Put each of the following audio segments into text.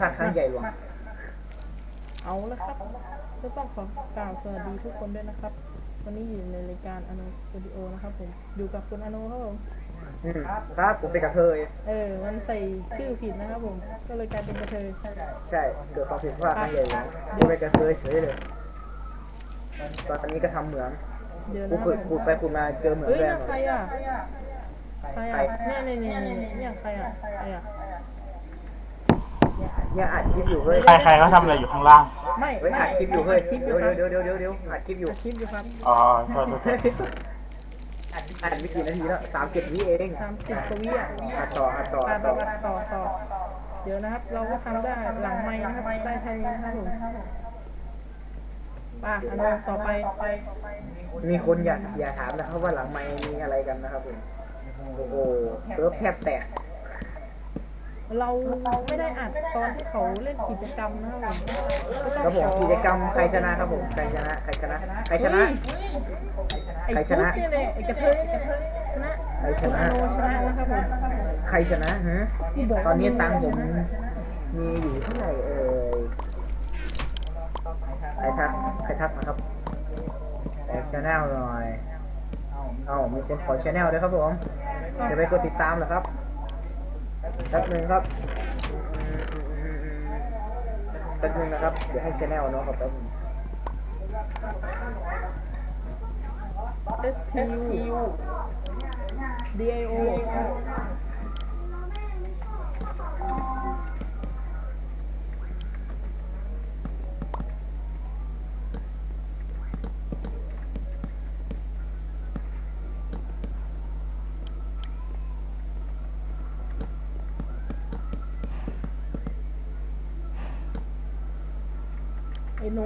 พลาดครั้งใหญ่หลวงเอาละครับก็ต้องขอกล่าวสวัสดีทุกคนด้วยนะครับ วันนี้อยู่ในรายการอโนสตูดิโอนะครับผม อยู่กับคุณอโนครับผมอืมครับผมเป็นกระเทยเออ มันใส่ชื่อผิดนะครับผม ก็เลยกลายเป็นกระเทย ใช่เกิดความผิดพลาดครั้งใหญ่หลวงกูเป็นกระเทยเฉยเลยตอนนี้ก็ทำเหมืองเดี๋ยวกูนะขุดขุดไปขุดมาเจอเหมืองเฮ้ยแร่เนี่ยหมดใครอะ ใครอะเนี่ยเนี่ยเนี่ยเนี่ยเนี่ยใครอะใครอะ เนี่ยอัดคลิปอยู่เฮ้ยใครใครเขาทำอะไรอยู่ข้างล่าง ไม่เฮ้ยไม่อัดคลิปอยู่เฮ้ยดคลิปอเดี๋ยยู่วครับเดี๋ยวเดี๋ยวเดี๋ยวเดี๋ยวอัดคลิปอยู่อัดคลิปอยู่ครับอ๋อโทษโทษโทษอัดอัดไม่กี่นาทีแล้วสามเจ็ดวิเองสามสิบกว่าวิอะอัดต่ออัดต่อไปอัดไปต่อไปต่อต่อเดี๋ยวนะครับ เราก็ทำได้หลังไม้นะครับได้เท่านี้นะครับผมป่ะอันนั้นต่อไปมีคนอยากอยากถามนะครับว่าหลังไมค์มีอะไรกันนะครับผม โอ้โหเซิร์ฟแทบแตก เราไม่ได้อัดตอนที่เขาเล่นกิจกรรมนะครับผมครับผมกิจกรรมใครชนะครับผมใครชนะใครชนะใครชนะไอ้ใครชชุดนะเนี่ยเลยไอ้กระเทยกระเทยชนะใครชคุณนะอโนชนะนะครับผมใครชนะฮะตอนนี้ตังค์ผมมีอยู่เท่าไหร่เอ่ยใครทักใครทักนะครับแต่ชแนลหน่อย เอ้ามีคนขอชแนลด้วยครับผมจะไปกดติดตามเหรอครับ แป๊บหนึงครับแป๊บหนึงนะครับ เดี๋ยวให้ชแนลเนาะครับแป๊บนึงเอ ไอโอไอโน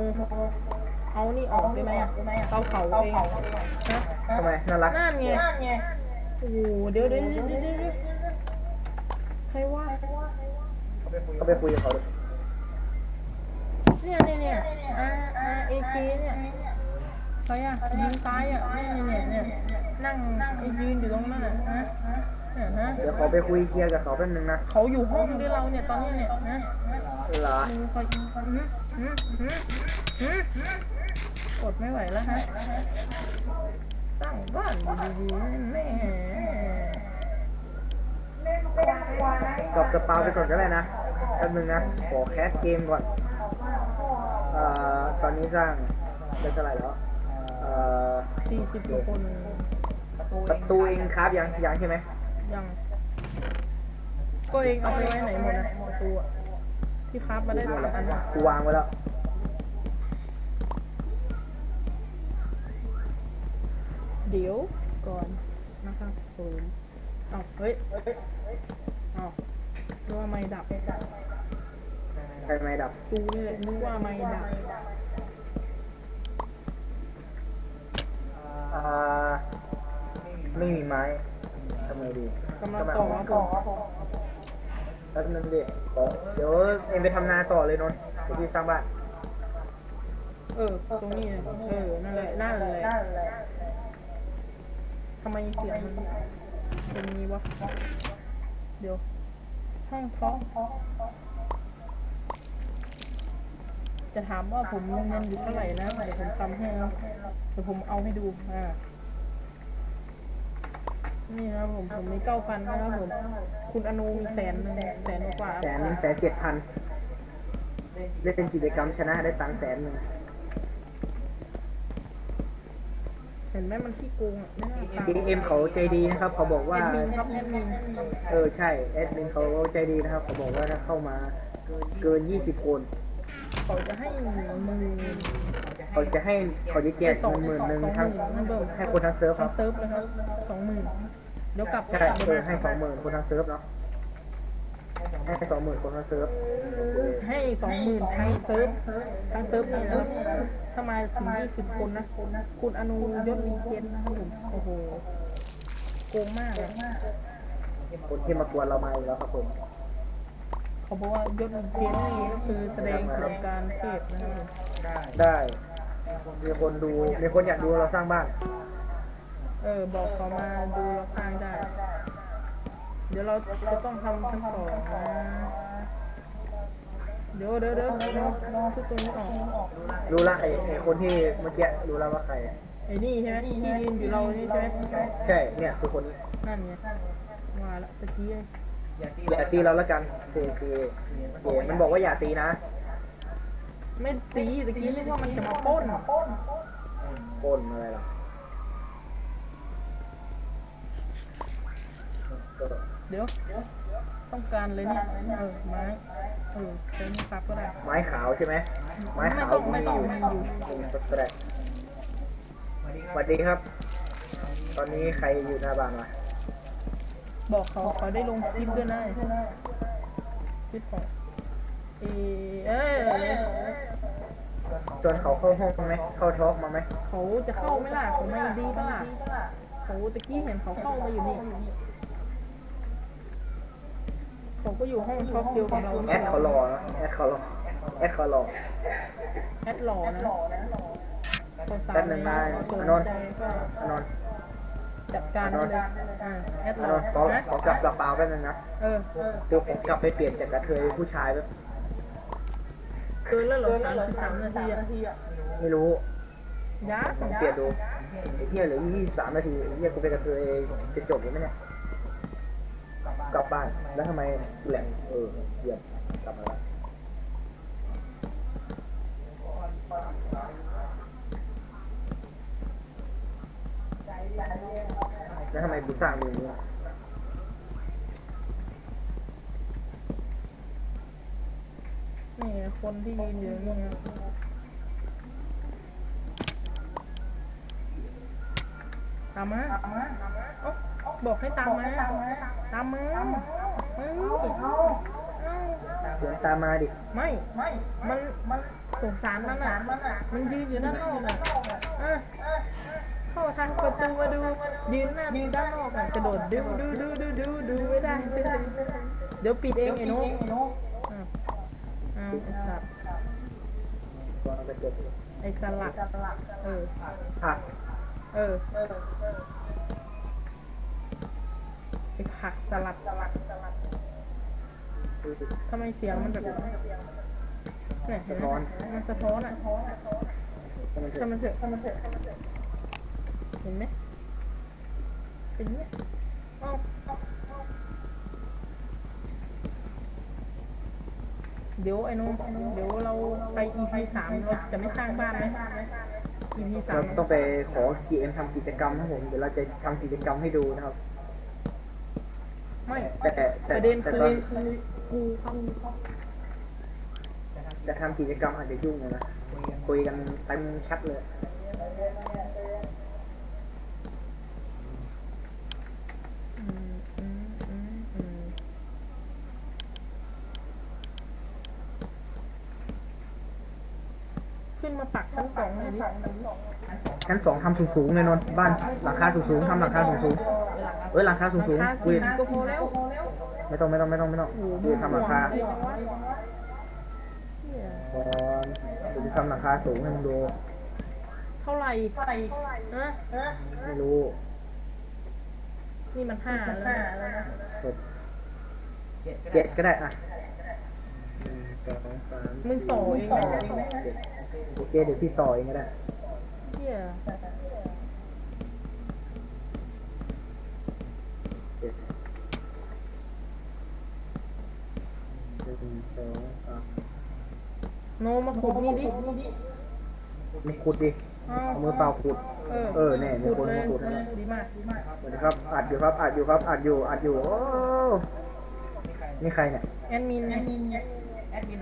เอานี่ออกได้ไหมอะเตาเผาเองนะทำไมน่ารักนั่นไงโอ้โหเดี๋ยวเดี๋ยวเดี๋ยวเดี๋ยวเดี๋ยวใครว่าก็ไปคุยกับเขาดูเนี่ยเนี่ยเนี่ยอาอาเอเคเนี่ยใครอะยิงตายอะเนี่ยเนี่ยเนี่ยนั่งยืนอยู่ตรงนั้นอะ ฮะเนี่ยฮะเดี๋ยวขอไปคุยเคลียร์กับเขาแป๊บนึงนะเขาอยู่ห้องด้วยเราเนี่ยตอนนี้เนี่ยนะเหรอมึงคอยหืมหืมหืมหืมอดไม่ไหวแล้วฮะสร้างบ้านดีๆแม่กอบกระเป๋าไปก่อนก็ได้นะแป๊บนึงนะขอแคสเกมก่อนเอ่อตอนนี้สร้างเป็นเท่าไหร่แล้วเอ่อสี่สิบกว่าคนประตูเองครับยังยังใช่ไหม ยังก็เองเอาไปไว้ไหนหมดนะประตูอะที่ครับมาได้สามอันอะกูวางไว้แล้วเดี๋ยวก่อนนะครับผมเอาเฮ้ยเอานึกว่าไม่ดับใครไม่ดับตูนี่แหละนึกว่าไม่ดับอ่าไม่มีไม้ทำไงดีกำลังต่อครับผมแป๊บนึงดิขอเดี๋ยวเองไปทำนาต่อเลยนนท์ไปที่สร้างบ้านเออตรงนี้เลยเออนั่นแหละนั่นแหละทำไมเสียงมันเป็นงี้วะเดี๋ยวห้องเพาะจะถามว่าผมมีเงินอยู่เท่าไหร่นะเดี๋ยวผมทำให้นะเดี๋ยวผมเอาให้ดูอ่า นี่นะครับผมผมมีเก้าพันนะครับผม คุณอนูมีแสนหนึ่งแสนกว่าแสนหนึ่งแสนเจ็ดพันเล่นเป็นกิจกรรมชนะได้ตังค์แสนหนึ่งเห็นไหมมันขี้โกงอะไม่น่าทำทีเอ็มเขาใจดีนะครับ เขาบอกว่า แอดมินครับแอดมินเออใช่แอดมินเขาใจดีนะครับ เขาบอกว่าถ้าเข้ามาเกินยี่สิบคน เขาจะให้หมื่น เขาจะให้เขาจะแจกสองหมื่นหนึ่งสองทั้งหมื่นนั่นเบิร์ให้คนทั้งเซิร์ฟคทั้รังบเซิร์ฟเลยครับสองหมื่นเดี๋ยวกลับใช่กลับเออมาให้สองหมื่นคนทั้งเซิร์ฟเนาะให้สองหมื่นคนทั้งเซิร์ฟให้สองหมื่นทั้งเซิร์ฟทั้งเซิร์ฟนี่นะครับถ้ามาถึงยี่สิบคนนะคุณอนุยศมีเกณฑ์นะครับผมโอ้โหโกงมากอะคนที่มากวนเรามาอีกแล้วครับผมเขาบอกว่ายศมีเกณฑ์นี่ก็คือแสดงถึงการเทศนะครับผมได้ มีคนดู มีคนอยากดูเราสร้างบ้าน เออ บอกเขามาดูเราสร้างได้ เดี๋ยวเราจะต้องทำชั้นสองนะเดี๋ยวเดี๋ยวเดี๋ยวเดี๋ยวคือตรงนี้ออกรู้ละไอ้ไอ้คนที่เมื่อกี้รู้แล้วว่าใคร ไอ้นี่ใช่ไหมที่ยืนอยู่เรานี่ใช่ไหมใช่ เนี่ยคือคนนี้นั่นไงมาละตะกี้เลยอย่าตีเราแล้วกันคือคือเกมันบอกว่าอย่าตีนะ ไม่ตีตะกี้เรียกว่ามันจะมาปล้นป้นอะไรหรอเดี๋ยวต้องการเลยเนี่ยเออไม้เออใช้นี่ปักก็ได้ไม้ขาวใช่ไหมไม้ขาวไม่ต้องไม่ต้องอยู่อยู่มีก็ได้สวัสดีครับ ตอนนี้ใครอยู่หน้าบ้านวะบอกเขาเขาได้ลงคลิปด้วยนะคลิปของ เอเออชวนเขาเข้าห้องไหมเข้าทอกมาไหมเขาจะเข้าไหม่ล่ะเขาไม่ดีป่ะล่ะเขาตะกี้เห็นเขาเข้ามาอยู่นี่เขาก็อยู่ห้องช็อปเดียวกับเราแอดเขารอนะแอดเขารอแอดเขารอแอดหล่อนะสาวแป๊บหนึ่งนะสนอนนท์ใจก็อนจัดการเลยอ่าแอดหอล่อนขอนะขอกลับกระเป๋าแป๊บนึงนะเออ เดี๋ยวผมกลับไปเปลี่ยนจากกระเทยผู้ชายแบบ กินแล้วเหรอสามสิบสามนาทีอะไม่รู้ยาลองเปลี่ยนดูไอ้เหี้ยเหลือยี่สามนาทีไอ้เหี้ยกูไปกระเทยจะจบหรือไม่เนี่ยกลับบ้านแล้วทำไมแหลมเออเยี่ยมกลับมาแล้วแล้วทำไมกูสร้างมือนี้ นี่ไงคนที่ยืนอยู่นี่ไงตามมาอ้าบอกให้ตามมา ตามมาเฮ้ยเอ้าเสียงตามมาดิ ไม่ มัน มันสงสารมันอะ มันยืนอยู่ด้านนอกอะอะเข้าทางประตูมาดู ยืนหน้าด้านนอกอะกระโดดดูดูดูดูดูดูไม่ได้ เดี๋ยวปิดเองไอ้น้ตอะ ไอ้สัตว์ตอนกระจกไอ้สลัดเอออะเออไอ้ผักสลัดดูดิทำไมเสียงมันแบบเนี่ยเห็นไหมมันสะท้อนอะทำมันเถอะทำมันเถอะเห็นไหมเป็นเนี้ยอ้า เดี๋ยวไอ้โน้ตเดี๋ยวเราไป EP สามเราจะไม่สร้างบ้านไหม EP สาเรามต้องไปขอ GM ทำกิจกรรมนะผม เดี๋ยวเราจะทำกิจกรรมให้ดูนะครับ ไม่แต่แต่แต่ประเด็นแต่คือตอนคือกูเขาจะทำกิจกรรมอาจจะยุ่งเลยนะคุยกันเต็มแชัดเลย ชั้นสองทำสูงๆเลยนนท์บ้านหลังคาสูงๆทำหลังคาสูงๆเอ้ยหลังคาสูงราคาๆคุสี่ยก็พอแล้วไม่ต้องไม่ต้องไม่ต้องไม่ต้องโอ้โหคุยทำหลังคาห่วงเลยนะวะเหี้ยก่อนเดี๋ยวจะทำหลังคาสูงให้มึงดูเท่าไหร่เท่าไหร่ฮะไม่รู้นี่มันห้าแล้วนะหกเจ็ดก็ได้อะหนึ่งสองสามมึงต่อเองไหมเจ็ดโอเคเดี๋ยวพี่ต่อเองก็ได้ เฮียเจ็ดหนึ่งสองสามโนมาขุดนี่ดิ ไม่ขุดดิเอาเอามือเปล่าขุด เออเออเนี่ยมีขุดคนเลยมาขุดให้ดีมากดีมากสวัสดีครับ อัดอยู่ครับ อัดอยู่ครับ อัดอยู่ อัดอยู่ โอ้ นี่ใครเนี่ย แอดมิน แอดมิน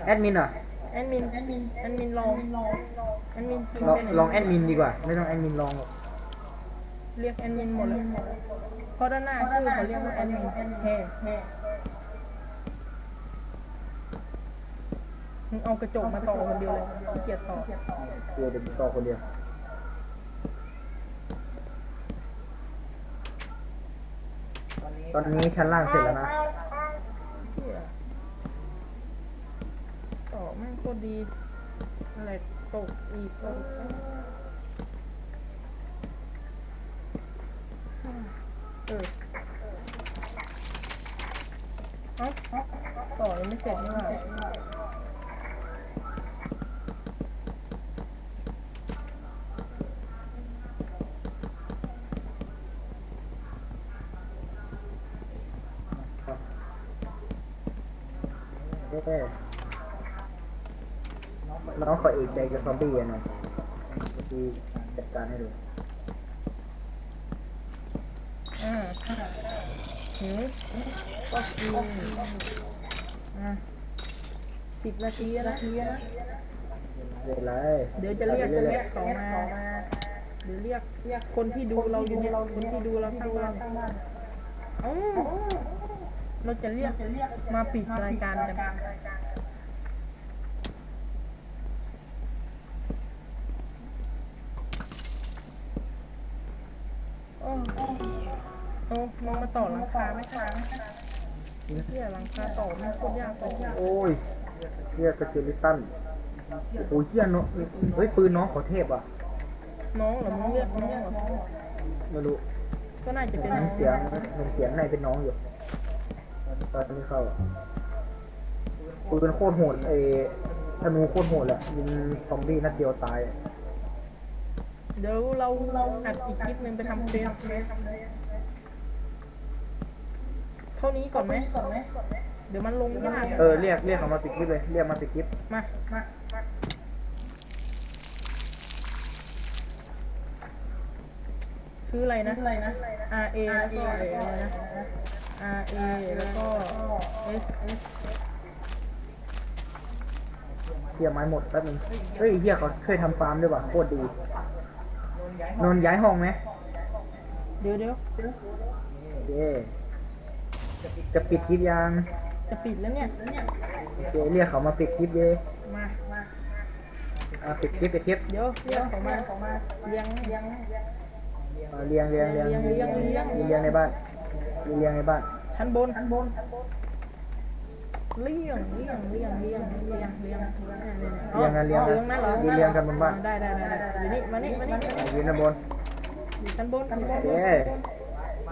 แอดมินเหรอ แอดมินแอดมินแอดมินลองแอดมินพิมพ์ลองไปไหนลองแอดมินดีกว่า ไม่ต้องแอดมินลองหรอกเรียกแอดมินหมดเลยเพราะด้านหน้าชื่อเขาเรียกว่าแอดมินแฮ่มึงเอากระจกมาต่อคนเดียวเลยขี้เกียจต่อเดี๋ยวเดี๋ยวต่อคนเดียวตอนนี้ชั้นล่างเสร็จแล้วนะ เหี้ยต่อ แม่งก็ดี อะไรตกอีกตกเออเอ้าต่อยังไม่เสร็จนี่หว่า น้องขอเอก ใจกับซอมบี้อะหน่อยที่จัดการให้ดูอ่าหืมก็กินอะสิบนาทีนะเรียบร้อยเดี๋ยวจะเรียกจะเรียกเขามาเดี๋ยวเรียกเรียกคนที่ดูเราอยู่เนี่ยคนที่ดูเราข้างบ้านเอ้าเราจะเรียกมาปิดรายการกัน โอ้เอามองมาต่อหลังคาไหมคะเนี่ยหลังคาต่อมันโคตรยากเลยโอ้ยเรียกสเกลิตันโอ้ยเฮียเนาะเฮ้ยปืนน้องขอเทพอะน้องเหรอมึงเรียกน้องเหรอไม่รู้ก็น่าจะเป็นน้น้อองงเสียงเห็นเสียงในเป็นน้องอยู่ตอนนี้เข้าปืนโคตรโหดเอธนูโคตรโหดแหละยิงซอมบี้นัดเดียวตาย เดี๋ยวเราเราอัดอีกคลิปหนึ่งไปทำเฟซเท่านี้ก่อนไหมเดี๋ยวมันลงยากเออเรียกเรียกเขามาปิดคลิปเลยเรียกมาปิดคลิปมามาชื่ออะไรนะ R A แล้วก็อะไรนะ R A แล้วก็ S S เคลียร์ไม้หมดแป๊บนึงเฮ้ยเฮียเขาเคยทำฟาร์มด้วยว่ะโคตรดี นนท์ย้ายห้องไหมเดี๋ยวเดี๋ยวเย้จะปิดคลิปยังจะปิดแล้วเนี่ยเย้เรียกเขามาปิดคลิปเย้มาอ่าปิดคลิปปิดคลิปเดี๋ยวเรียกเขามาเลี้ยงเลี้ยงอ่าเรียงเรียงเรียงเรียงเรียงเรียงเรียงในบ้านเรียงในบ้านชั้นบนชั้นบน เลี้ยงเลี้ยงเลี้ยงเลี้ยงเลี้ยงเลี้ยงเรียงกันเรียงเลี้ยงนั่นเหรอเรียงกันบนบ้านได้ได้ได้ได้อยู่นี่มานี่มานี่ยืนด้านบนอยู่ชั้นบนชั้นบนเย้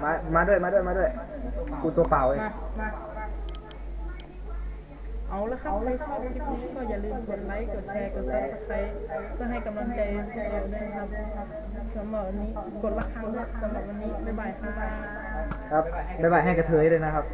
มามาด้วยมาด้วยมาด้วยกูตัวเปล่าเองเอาละครับใครชอบคลิปนี้ก็อย่าลืมกดไลค์ กดแชร์ กดซับสไครต์เพื่อให้กำลังใจพวกเราด้วยครับสำหรับวันนี้กดละครั้งสำหรับวันนี้ บ๊ายบายค่ะครับ บ๊ายบายให้กระเทยเลยนะครับ